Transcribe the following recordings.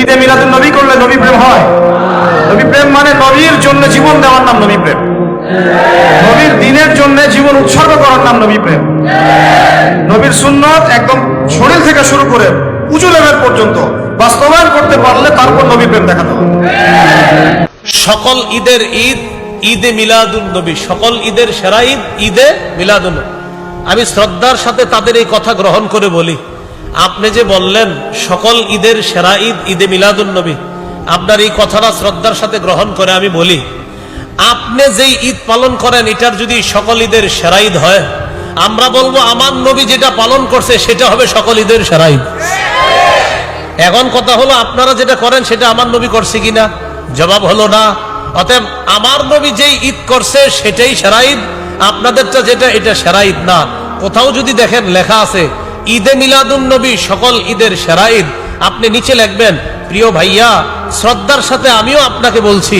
ঈদে মিলাদুল নবী করলে নবী প্রেম হয়। নবী প্রেম মানে নবীর জন্য জীবন দেওয়ার নাম নবী প্রেম। নবীর দিনের জন্য জীবন উৎসর্গ করার নাম নবী প্রেম। নবীর সুন্নত একদম শরীর থেকে শুরু করে উঁচু লেভেল পর্যন্ত বাস্তবায়ন করতে পারলে তারপর নবী প্রেম দেখাতে হবে। সকল ঈদের ঈদ, ঈদে মিলাদুল নবী। সকল ঈদের সেরা ঈদ, ঈদে মিলাদুল। আমি শ্রদ্ধার সাথে তাদের এই কথা গ্রহণ করে বলি। আপনি যে বললেন, সকল ঈদের সেরা ঈদ, ঈদে মিলাদুন নবী, আপনার এই কথাটা শ্রদ্ধার সাথে গ্রহণ করে আমি বলি। আপনি যেই ঈদ পালন করেন, এটার যদি সকল ঈদের সেরা ঈদ হয়, আমরা বলব আমার নবী যেটা পালন করছে, সেটা হবে সকল ঈদের সেরা ঈদ। এখন কথা হলো, আপনারা যেটা করেন, সেটা আমার নবী করছে কিনা? জবাব হলো না। অতএব আমার নবী যেই ঈদ করছে, সেটাই সেরা ঈদ। আপনাদেরটা যেটা, এটা সেরা ঈদ না। কোথাও যদি দেখেন, লেখা আছে ঈদে মিলাদুন নবী, সকল ঈদের সেরা ঈদ। আপনি নিচে লিখবেন, প্রিয় ভাইয়া, শ্রদ্ধার সাথে আমিও আপনাকে বলছি,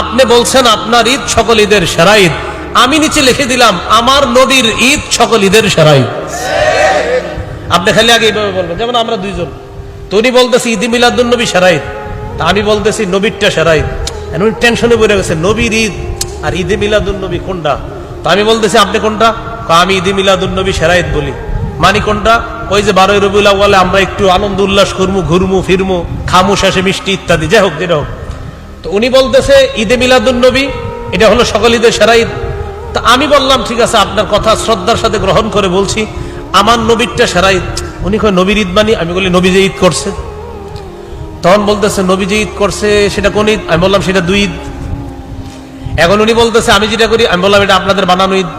আপনি বলছেন আপনার ঈদ সকল ঈদের সেরা ঈদ। আমি নিচে লিখে দিলাম, আমার নবীর ঈদ সকল ঈদের সেরা ঈদ। আপনি খালি আগে এইভাবে বলবেন, যেমন আমরা দুইজন। তো উনি বলতেছি, ঈদ মিলাদুন নবী সেরাইদ তা আমি বলতেছি, নবীরটা এখন উনি টেনশনে পড়ে গেছে, নবীর ঈদ আর ঈদে মিলাদুন নবী কোনটা? তো আমি বলতেছি, আপনি কোনটা? আমি ঈদে মিলাদুন নবী সেরাইদ বলি। মানি কোনটা ওই যে বারোই রবিউল আউয়ালে আমরা একটু আনন্দ, উল্লাস করব ঘুরমু, ফিরমু, খামু, শেষে মিষ্টি ইত্যাদি, যাই হোক, যেটা হোক। তো উনি বলতেছে, ঈদে মিলাদুন নবী, এটা হলো সকল ঈদের সেরা ঈদ। তা আমি বললাম, ঠিক আছে, আপনার কথা শ্রদ্ধার সাথে গ্রহণ করে বলছি, আমার নবীরটা সেরা ঈদ। উনি কয়, নবীর ঈদ মানি? আমি বলি, নবী যে ঈদ করছে। তখন বলতেছে, নবী যে ঈদ করছে, সেটা কোন ঈদ? আমি বললাম, সেটা দুই ঈদ। এখন উনি বলতেছে, আমি যেটা করি, আমি বললাম, এটা আপনাদের বানানো ঈদ।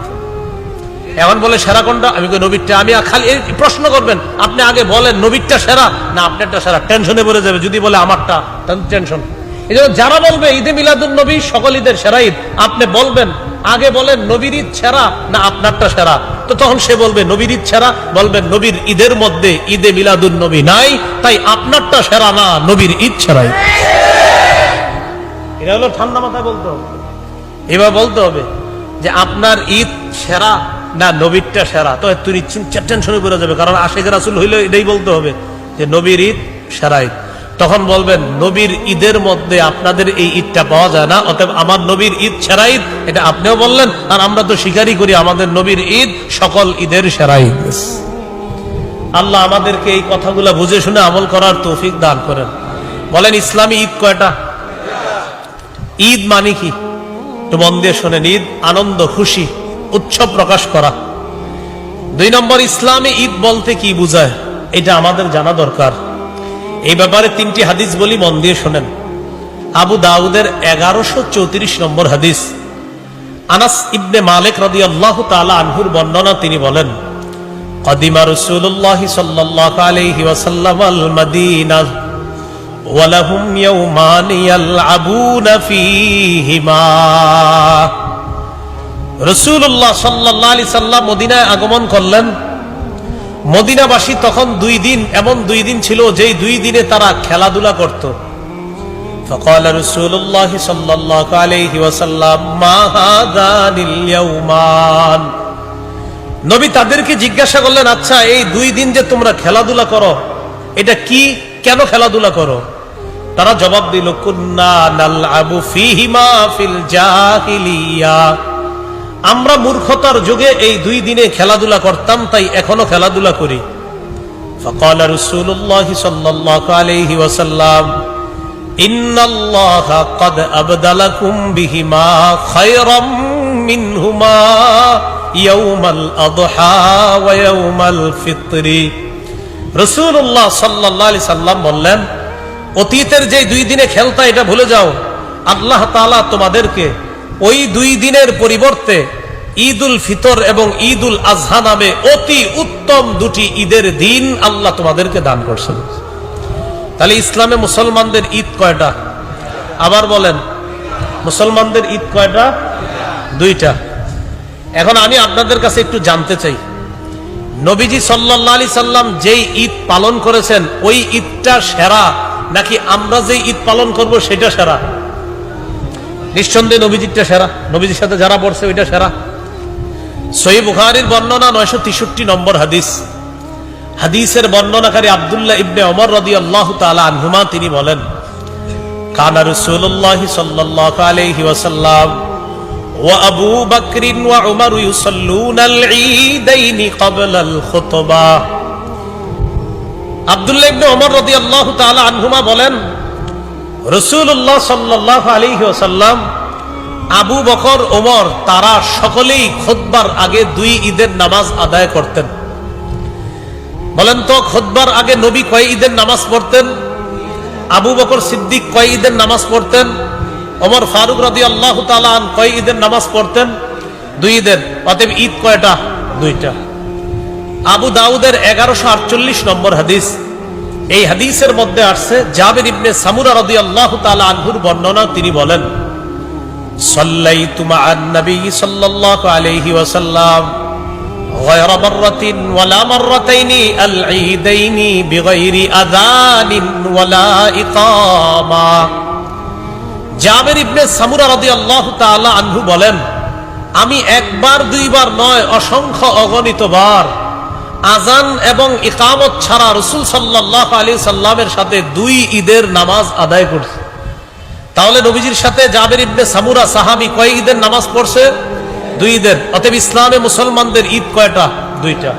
এখন বলে সেরা কোনটা? আমি নবীরটা। আমি খালি প্রশ্ন করবেন, আপনি আগে বলেন নবীরটা সেরা না আপনারটা সেরা? টেনশনে পড়ে যাবে, যদি বলে আমারটা টেনশন এই জন্য যারা বলবে ঈদে মিলাদুন নবী, সকল ঈদের সেরা ঈদ, আপনি বলবেন, আগে বলেন নবীর ঈদ সেরা না আপনারটা সেরা? তো তখন সে বলবে, নবীর ঈদ সেরা, বলবেন নবীর ঈদের মধ্যে ঈদে মিলাদুন নবী নাই, তাই আপনারটা সেরা না নবীর ঈদ সেরা ঈদ। এটা হলো ঠান্ডা মাথায় বলতে হবে। এবার বলতে হবে যে আপনার ঈদ সেরা না, নবীরটা সেরা। তো তুই টেনশনে পড়ে যাবে, কারণ আশেখ রাসুল হইলে এটাই বলতে হবে যে নবীর ঈদ সেরা ঈদ তখন বলবেন, নবীর ঈদের মধ্যে আপনাদের এই ঈদটা পাওয়া যায় না, অতএব আমার নবীর ঈদ সেরা ঈদ এটা আপনিও বললেন, আর আমরা তো স্বীকারই করি আমাদের নবীর ঈদ সকল ঈদের সেরা ঈদ আল্লাহ আমাদেরকে এই কথাগুলো বুঝে শুনে আমল করার তৌফিক দান করেন। বলেন, ইসলামী ঈদ কয়টা? ঈদ মানে কি? একটু মন দিয়ে শোনেন, ঈদ আনন্দ, খুশি। উৎসব প্রকাশ করা। দুই নম্বর, ইসলামে ঈদ বলতে কি বুঝায়? এটা আমাদের জানা দরকার। এই ব্যাপারে তিনটি হাদিস বলি মন দিয়ে শোনেন। আবু দাউদের এগারোশো চৌত্রিশ নম্বর হাদিস। আনাস ইবনে মালিক রদি আল্লাহ তালা আনহুর বর্ণনা তিনি বলেন, কদিমা রসুল্লাহ সাল্লাহ আলহি ওসাল্লাম আল মদিনা ওয়ালাহুম ইয়াউমান ইয়ালআবুনা ফীহিমা। রসুল্লাহ সাল্লাহ আলি সাল্লাম মদিনায় আগমন করলেন মদিনাবাসী তখন দুই দিন এমন দুই দিন ছিল যেই দুই দিনে তারা খেলাধুলা করত فقال رسول الله صلى الله عليه وسلم ما هذان اليومان নবী তাদেরকে জিজ্ঞাসা করলেন আচ্ছা এই দুই দিন যে তোমরা খেলাধুলা করো এটা কি কেন খেলাধুলা করো তারা জবাব দিল কুন্না নালআবু ফিহিমা ফিল জাহিলিয়া আমরা মূর্খতার যুগে এই দুই দিনে খেলাধুলা করতাম তাই এখনো খেলাধুলা করি فقال رسول الله صلى الله عليه وسلم إن الله قد أبدلكم بهما خيرا منهما يوم الأضحى ويوم الفطر رسول الله صلى الله عليه وسلم বললেন অতীতের যে দুই দিনে খেলতা এটা ভুলে যাও আল্লাহ তাআলা তোমাদেরকে ওই দুই দিনের পরিবর্তে ঈদ উল ফিতর এবং ঈদ উল আজহা নামে অতি উত্তম দুটি ঈদের দিন আল্লাহ তোমাদেরকে দান করছেন। তাহলে ইসলামে মুসলমানদের ঈদ কয়টা? আবার বলেন, মুসলমানদের ঈদ কয়টা? দুইটা। এখন আমি আপনাদের কাছে একটু জানতে চাই। নবীজি সাল্লাহ আলি সাল্লাম যেই ঈদ পালন করেছেন, ওই ঈদটা সেরা নাকি আমরা যে ঈদ পালন করব সেটা সেরা? নিঃসন্দেহে নবীজিরটা সেরা। নবীজির সাথে যারা পড়ছে, ওইটা সেরা। সহি বুখারির বর্ণনা নয়শো তেষট্টি নম্বর হাদিস। হাদিসের বর্ণনাকারী আবদুল্লাহ ইবনে ওমর রাদিয়াল্লাহু তাআলা আনহুমা তিনি বলেন, কানা রাসূলুল্লাহ সাল্লাল্লাহু আলাইহি ওয়াসাল্লাম বকর ওয়া উমর ইউসাল্লুনাল ঈদাইন ক্বাবলাল খুতবাহ আব্দুল্লাহ ইবনে ওমর রাদিয়াল্লাহু তাআলা আনহুমা বলেন রাসূলুল্লাহ সাল্লাল্লাহু আলাইহি ওয়াসাল্লাম, আবু বকর, ওমর, তারা সকলেই খুতবার আগে দুই ঈদের নামাজ আদায় করতেন। বলেন তো খুতবার আগে নবী কয় ঈদের নামাজ পড়তেন? আবু বকর সিদ্দিক কয় ঈদের নামাজ পড়তেন? ওমর ফারুক রাদি আল্লাহ তালান কয় ঈদের নামাজ পড়তেন? দুই ঈদের, অতএব ঈদ কয়টা? দুইটা। আবু দাউদের এগারোশো আটচল্লিশ নম্বর হাদিস। এই হাদিসের মধ্যে আসছে জাবের ইবনে সামুরা রদি আল্লাহ তালা আনহুর বর্ণনা তিনি বলেন صليت مع النبي صلى الله عليه وسلم غير مرة ولا مرتين العيدين بغير أذان ولا إقامة জাবের ইবনে সামুরা রাদিয়াল্লাহু তাআলা আনহু বলেন আমি একবার দুইবার নয় অসংখ্য অগণিত বার আজান এবং ইকামত ছাড়া রসুল সাল্লাহ আলী সাল্লামের সাথে দুই ঈদের নামাজ আদায় করছে। তাহলে নবীজির সাথে জাবের ইবনে সামুরা সাহাবি কয় ঈদের নামাজ পড়ছে? দুই ঈদের। অতএব ইসলামে মুসলমানদের ঈদ কয়টা? দুইটা।